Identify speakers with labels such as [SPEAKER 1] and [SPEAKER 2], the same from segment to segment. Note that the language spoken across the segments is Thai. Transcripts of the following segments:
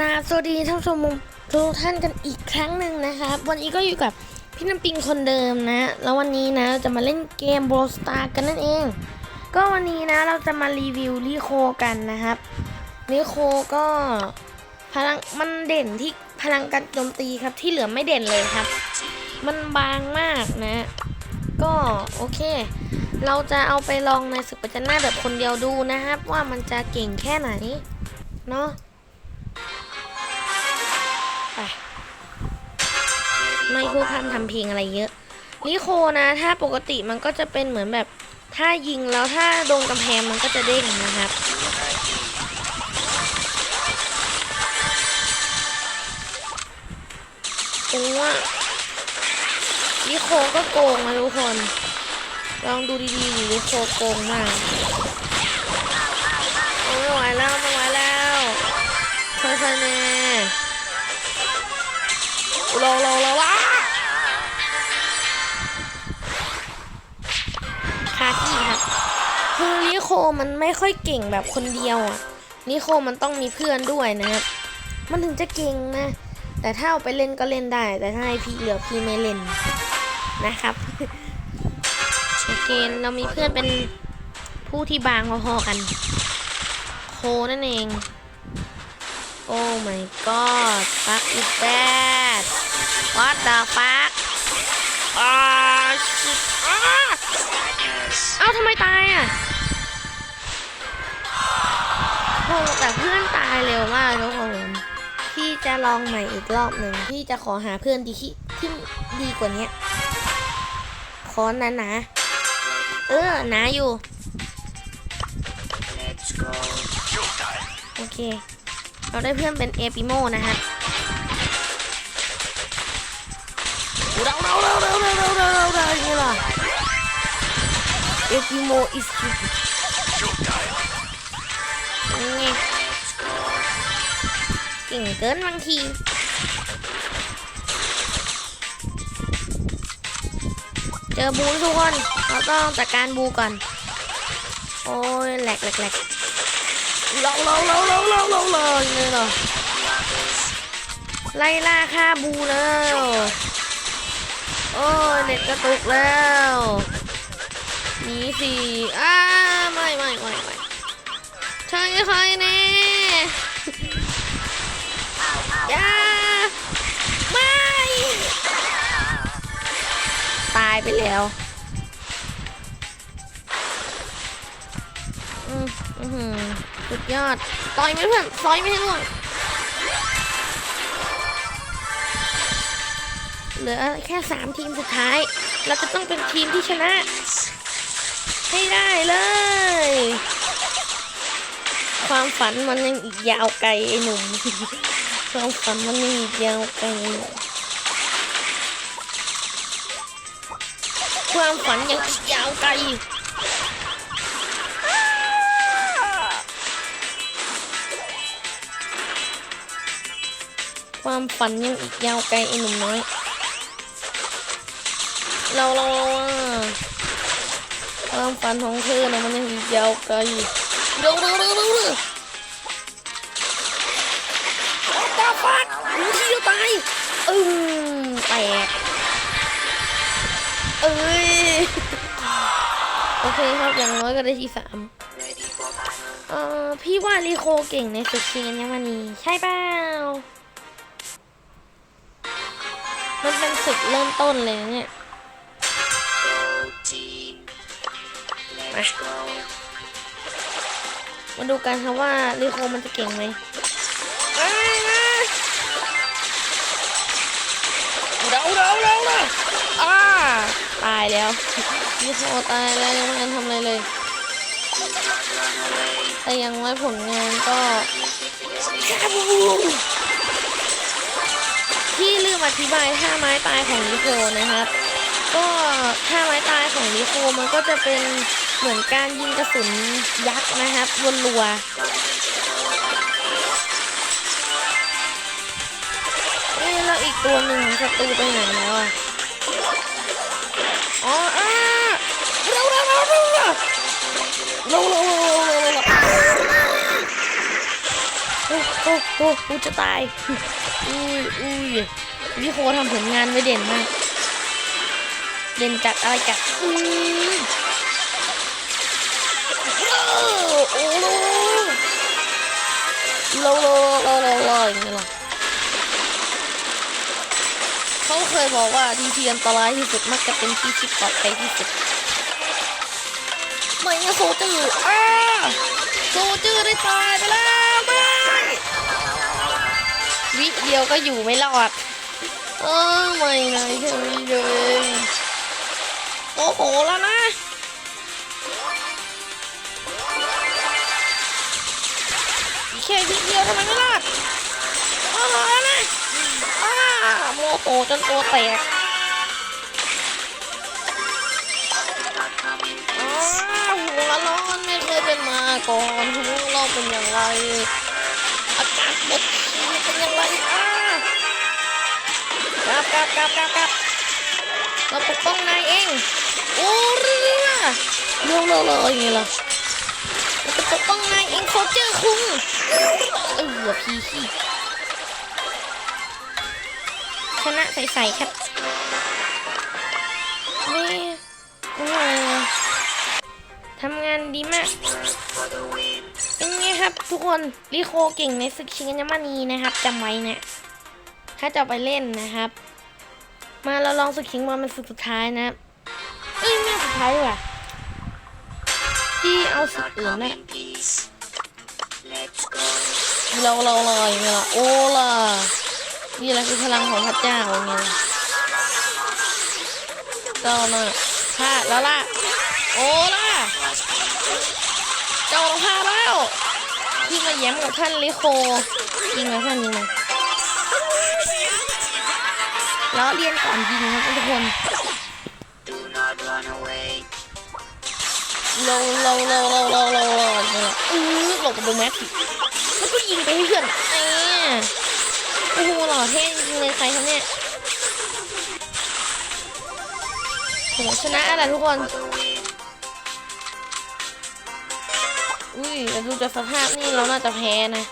[SPEAKER 1] ราบสวัสดีท่านผู้ชมทุกท่านกันอีกครั้งหนึ่งนะครับ วันนี้ก็อยู่กับพี่น้ำปิงคนเดิมนะ แล้ววันนี้นะเราจะมาเล่นเกม Brawl Star กันนั่นเอง ก็วันนี้นะเราจะมารีวิวลีโคกันนะครับลีโคก็พลังมันเด่นที่พลังการโจมตีครับที่เหลือไม่เด่นเลยครับ มันบางมากนะ ก็โอเค เราจะเอาไปลองในศึกประจันหน้าแบบคนเดียวดูนะครับ ว่ามันจะเก่งแค่ไหนเนาะ ไม่พูดพร่ำทำเพลงอะไรเยอะลิโคนะถ้าปกติมันก็จะเป็นเหมือนแบบถ้ายิงแล้วถ้าโดนกำแพงมันก็จะเด้งนะครับถึงว่าลิโคก็โกงนะทุกคน ลองดูดีๆดิลิโคโกงมากโอ้ไม่ไหวแล้วไม่ไหวแล้วค่อยๆแน่โลโลโล มันไม่ค่อยเก่งแบบคนเดียวอะลิโคมันต้องมีเพื่อนด้วยนะครับ มันถึงจะเก่งนะ แต่ถ้าเอาไปเล่นก็เล่นได้ แต่ถ้าให้พี่เหลือพี่ไม่เล่นนะครับโอเคเรามีเพื่อนเป็นผู้ที่บางพอๆกัน โคนั่นเอง โอ้ my god fuck is that what the fuck อ่า shit อ่าเอาทำไมตายอะ โหแต่เพื่อนตายเร็วมากทุกคนพี่จะลองใหม่อีกรอบหนึ่งพี่จะขอหาเพื่อนดีที่ที่ดีกว่านี้ขอนะนะเออหนาอยู่โอเค เราได้เพื่อนเป็นเอปิโมนะฮะเราเราเราเราเราเราเราเราเราอย่างนี้เหรอเอปิโม is stupid นี่เก่งเกินบางทีเจอบูทุกคนเราต้องจัดการบูก่อน โอ้ยแหลกแหลกแหลกเราเราเราเราเราเราเราอย่างนี้เหรอไล่ล่าฆ่าบูแล้ว โอ้ยเน็ตกระตุกแล้ว หนีสิอ้าไม่ไม่ไม่ไม่ ใช่ใครแน่อย่าไม่ ตายไปแล้วอือหือสุดยอด ต่อยไหมเพื่อนต่อยไหมให้ล่วงเหลือแค่สามทีมสุดท้าย เราจะต้องเป็นทีมที่ชนะ ให้ได้เลย ความฝันมันยังอีกยาวไกลไอ้หนุ่มความฝันมันยังอีกยาวไกลความฝันยังอีกยาวไกลความฝันยังอีกยาวไกลไอ้หนุ่มน้อย เราเราเราความฝันของเธอนะมันยังอีกยาวไกล เร็วเร็วเร็วเร็วเร็วตาฟัดหนูที่จะตายอืมแตกเอ้ยโอเคครับอย่างน้อยก็ได้ที่สามเอ่อพี่ว่าลีโคเก่งในศึกชิงอัญมณีใช่เปล่ามันเป็นศึกเริ่มต้นเลยเนี่ยมา มาดูกันครับว่าลีโคมันจะเก่งไหมเอ้ยมาเดาเดาเดาเดาอ่าตายแล้วลีโคตายแล้วยังไม่ทันทำอะไรเลย แต่อยังไว้ผลงานก็แค่บูที่ลืมอธิบายท่าไม้ตายของลิโคนะครับ ก็ท่าไม้ตายของลิโคมันก็จะเป็น เหมือนการยิงกระสุนยักษ์นะครับวนรัวนี่เราอีกตัวหนึ่งของศัตรูไปไหนแล้วอะอ๋ออ่เร็วเร็วเร็วเร็วเร็วเร็วโอ้โหโอ้โหจะตายอุ้ยอุ้ยพี่โคทำผลงานไม่เด่นมาก เด่นจัดอะไรจัดอือ โอ้โหโลโลโลโลโลอย่างเงี้หรอเขาเคยบอกว่าทีทีอันตรายที่สุดมักจะเป็นที่ที่ปลอดภัยที่สุดไม่งั้นโซจืออ้าโซจือได้ตายไปแล้วไม่วิเดียวก็อยู่ไม่รอดเออไม่ไงแค่วิเดียวเองโอ้โหแล้วนะ แค่วิเดียวทำไมไม่รอดโอ้โหนะอ้าโมโหจนตัวแตกอ้าหัวร้อนไม่เคยเป็นมาก่อนหัวเราเป็นอย่างไร อากาศบดเป็นอย่างไรอ้ากลับกลับกลับกลับกลับเราปกป้องนายเอง โอ้เรือเร็วเร็วเลยอย่างงี้เเจอคุงเออพีขี้ชนะใสๆครับนี่โอ้ทำงานดีมาก เป็นไงครับทุกคนริโคเก่งในศึกชิงอัญมณีนะครับจำไว้นี่ยถ้าจะไปเล่นนะครับ มาเราลองศึกชิงมาเป็นศึกสุดท้ายนะเอ้ยไม่สุดท้ายดีกว่าที่เอาศึกอื่นนะ เราเราเราอย่างเงี้ยล่ะโอ้ล่ะนี่แหละคือพลังของพระเจ้าอย่างเงี้ยเจ้าน่ะพลาดแล้วล่ะโอ้ล่ะเจ้าพาแล้วที่มาแย้มกับท่านลิโคยิงไหมท่านยิงมแล้วเรียนก่อนยิงครับทุกคนเราเราเราเราเราเราเราเนี่ยอื้อหลบกับโดแมท แล้วก็ยิงไปให้เพื่อนเอ้โอ้โหหล่อเท่จริงเลยใครครับเนี่ยโหชนะอะไรทุกคน อุ้ยแต่ดูจากสภาพนี่เราน่าจะแพ้นะ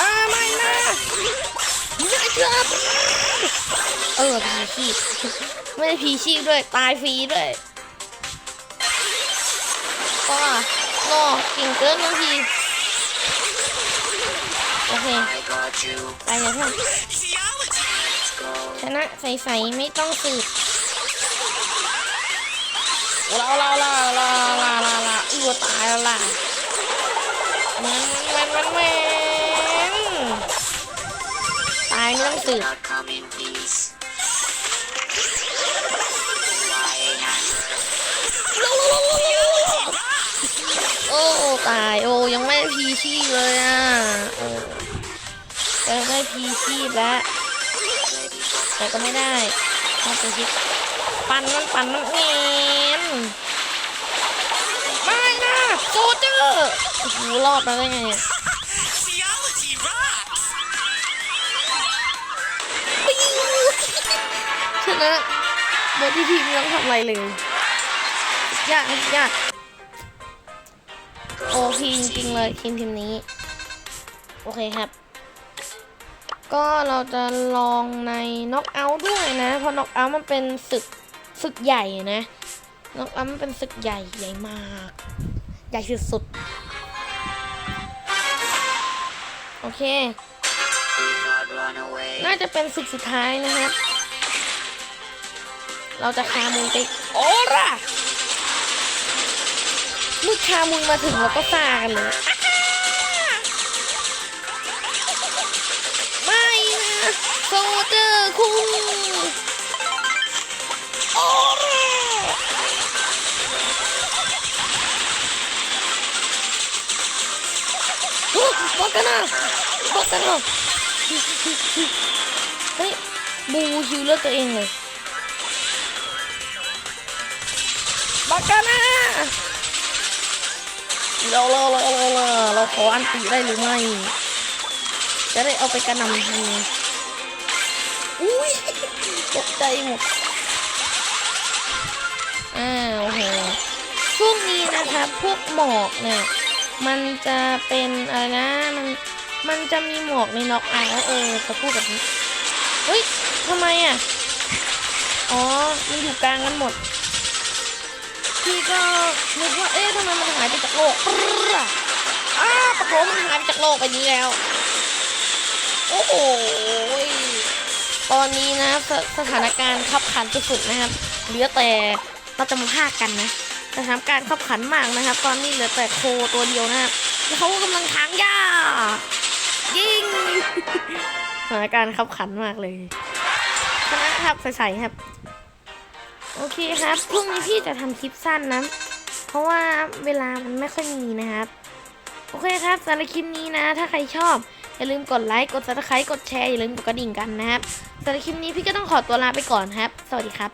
[SPEAKER 1] อ่าไม่นะไม่ครับเออพีชีพไม่ได้พีชีพด้วย ตายฟรีด้วยก็ งอเก่งเกินบางทีโอเคไปเลยเพื่อนชนะใสๆไม่ต้องสืบลาลาลาลาลาลาลาอือตายแล้วล่ะแมนแมนแมนแมนตายไม่ต้องสืบ อ้ตายโอ้ยังไม่ได้พีชีพเลยอะโอ้จะได้พีชีพแล้วแต่ก็ไม่ได้ต้องไปคิดปันมันปันมันเงียนไม่นะโซเจอร์โอ้โหรอดมาได้ไงเนี่ย
[SPEAKER 2] Theology rocks!
[SPEAKER 1] ปิ้งชนะโดยที่ทีมไม่ต้องทำอะไรเลยยากนะยากโอพีจริงๆเลยทีมทีมนี้ โอเคครับ ก็เราจะลองในน็อกเอาท์ด้วยนะ เพราะน็อกเอาท์มันเป็นศึกศึกใหญ่นะน็อกเอาท์มันเป็นศึกใหญ่ใหญ่มาก ใหญ่สุดๆโอเค น่าจะเป็นศึกสุดท้ายนะครับ เราจะคามุยไปโอ้ล่ะ เมื่อคามุยมาถึงเราก็ซากันเลยไม่นะโซเจอร์คุงโอ้ล่ะโอ้บอกกันนะบอกกันนะเฮ้ยบูฮิวเลือดตัวเองเลย เราเราเราเราเราเราขออันติได้หรือไม่ จะได้เอาไปกระหน่ำยิงอุ้ยตกใจหมดอ้าวโหช่วงนี้นะครับพวกหมอกเนี่ยมันจะเป็นอะไรนะมันมันจะมีหมวกในน็อกอาท์เออจะพูดแบบนี้เฮ้ยทำไมอะ อ๋อ มันอยู่กลางกันหมด พี่ก็นึกว่าเอ๊ะทำไมมันหายไปจากโลกอ้าปะโถมันหายไปจากโลกไปนี้แล้ว โอ้โหตอนนี้นะสสถานการณ์ขับขันสุดๆนะครับ เหลือแต่เราจะมาพากกันนะสถานการณ์ขับขันมากนะครับ ตอนนี้เหลือแต่โคตัวเดียวนะครับแล้วเขาก็กำลังทางหญ้ายิงสถานการณ์ขับขันมากเลยชนะครับใส่ๆครับ โอเคครับพรุ่งนี้พี่จะทำคลิปสั้นนะ เพราะว่าเวลามันไม่ค่อยมีนะครับ โอเคครับสำหรับคลิปนี้นะ ถ้าใครชอบ อย่าลืมกดไลค์กดซับสไครต์กดแชร์อย่าลืมกดกระดิ่งกันนะครับสำหรับคลิปนี้พี่ก็ต้องขอตัวลาไปก่อนครับ สวัสดีครับ